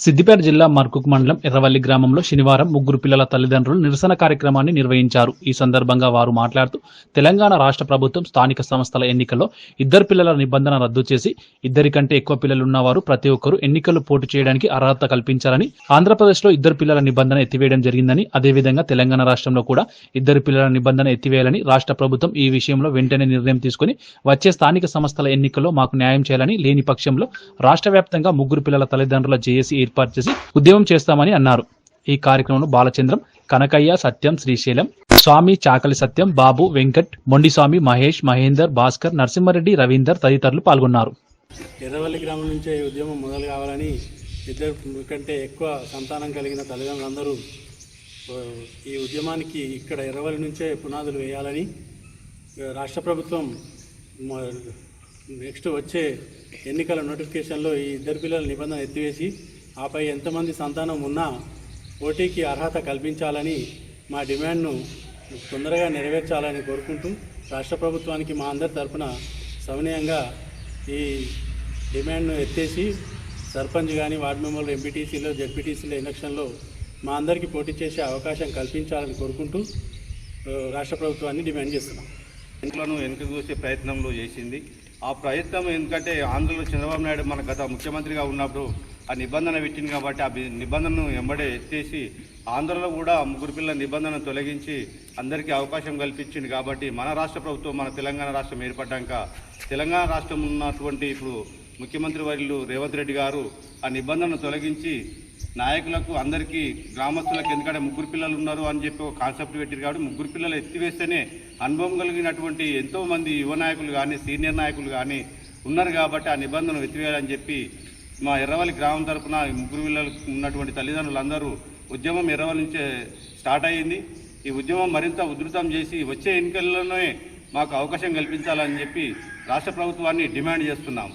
సిద్దిపేట జిల్లా మర్కుక్ మండలం ఎర్రవల్లి గ్రామంలో శనివారం ముగ్గురు పిల్లల తల్లిదండ్రులు నిరసన కార్యక్రమాన్ని నిర్వహించారు. ఈ సందర్భంగా వారు మాట్లాడుతూ తెలంగాణ రాష్ట్ర ప్రభుత్వం స్థానిక సంస్థల ఎన్నికల్లో ఇద్దరు పిల్లల నిబంధన రద్దు చేసి ఇద్దరి కంటే ఎక్కువ పిల్లలున్న వారు ప్రతి ఒక్కరూ ఎన్నికలు పోటీ చేయడానికి అర్హత కల్పించాలని ఆంధ్రప్రదేశ్లో ఇద్దరు పిల్లల నిబంధన ఎత్తివేయడం జరిగిందని అదేవిధంగా తెలంగాణ రాష్ట్రంలో కూడా ఇద్దరు పిల్లల నిబంధన ఎత్తివేయాలని రాష్ట్ర ప్రభుత్వం ఈ విషయంలో వెంటనే నిర్ణయం తీసుకుని వచ్చే స్థానిక సంస్థల ఎన్నికల్లో మాకు న్యాయం చేయాలని లేని పక్షంలో రాష్ట్ర వ్యాప్తంగా ముగ్గురు పిల్లల తల్లిదండ్రుల జేఏసీ ఏర్పాటు చేసి ఉద్యమం చేస్తామని అన్నారు. ఈ కార్యక్రమంలో బాలచంద్రం కనకయ్య సత్యం శ్రీశైలం స్వామి చాకలి సత్యం బాబు వెంకట్ మొండిస్వామి మహేష్ మహేందర్ భాస్కర్ నరసింహారెడ్డి రవీందర్ తదితరులు పాల్గొన్నారు. ఎర్రవల్లి గ్రామం నుంచే ఈ ఉద్యమం మొదలు కావాలని ఇద్దరు కంటే ఎక్కువ సంతానం కలిగిన తల్లిదండ్రులందరూ ఈ ఉద్యమానికి ఇక్కడ ఎర్రవల్లి నుంచే పునాదులు వేయాలని రాష్ట్ర ప్రభుత్వం నెక్స్ట్ వచ్చే ఎన్నికల నోటిఫికేషన్లో ఈ ఇద్దరు పిల్లల నిబంధన ఎత్తివేసి ఆపై ఎంతమంది సంతానం ఉన్నా పోటీకి అర్హత కల్పించాలని మా డిమాండ్ను తొందరగా నెరవేర్చాలని కోరుకుంటూ రాష్ట్ర ప్రభుత్వానికి మా అందరి తరఫున సవినయంగా ఈ డిమాండ్ను ఎత్తేసి సర్పంచ్ కానీ వార్డు మెంబర్లు ఎంపీటీసీలో జడ్పీటీసీలో ఎలక్షన్లో మా అందరికీ పోటీ చేసే అవకాశం కల్పించాలని కోరుకుంటూ రాష్ట్ర ప్రభుత్వాన్ని డిమాండ్ చేస్తున్నాం. ఇంట్లోనూ వెనుక చూసే ప్రయత్నంలో చేసింది. ఆ ప్రయత్నం ఎందుకంటే ఆంధ్రలో చంద్రబాబు నాయుడు మన గత ముఖ్యమంత్రిగా ఉన్నప్పుడు ఆ నిబంధన పెట్టింది కాబట్టి ఆ నిబంధనను వెంబడే ఎత్తేసి ఆంధ్రలో కూడా ముగ్గురు పిల్లల నిబంధన తొలగించి అందరికీ అవకాశం కల్పించింది కాబట్టి మన రాష్ట్ర ప్రభుత్వం మన తెలంగాణ రాష్ట్రం ఏర్పడ్డాక తెలంగాణ రాష్ట్రం ఉన్నటువంటి ఇప్పుడు ముఖ్యమంత్రి వర్యులు రేవంత్ రెడ్డి గారు ఆ నిబంధనను తొలగించి నాయకులకు అందరికీ గ్రామస్తులకు ఎందుకంటే ముగ్గురు పిల్లలు ఉన్నారు అని చెప్పి ఒక కాన్సెప్ట్ పెట్టారు కాబట్టి ముగ్గురు పిల్లలు ఎత్తివేస్తేనే అనుభవం కలిగినటువంటి ఎంతో మంది యువ నాయకులు కానీ సీనియర్ నాయకులు కానీ ఉన్నారు కాబట్టి ఆ నిబంధన ఎత్తివేయాలని చెప్పి మా ఎర్రవల్లి గ్రామం తరపున ముగ్గురు పిల్లలు ఉన్నటువంటి తల్లిదండ్రులందరూ ఉద్యమం ఎర్రవల్లి నుంచే స్టార్ట్ అయ్యింది. ఈ ఉద్యమం మరింత ఉధృతం చేసి వచ్చే ఎన్నికల్లోనే మాకు అవకాశం కల్పించాలని చెప్పి రాష్ట్ర ప్రభుత్వాన్ని డిమాండ్ చేస్తున్నాం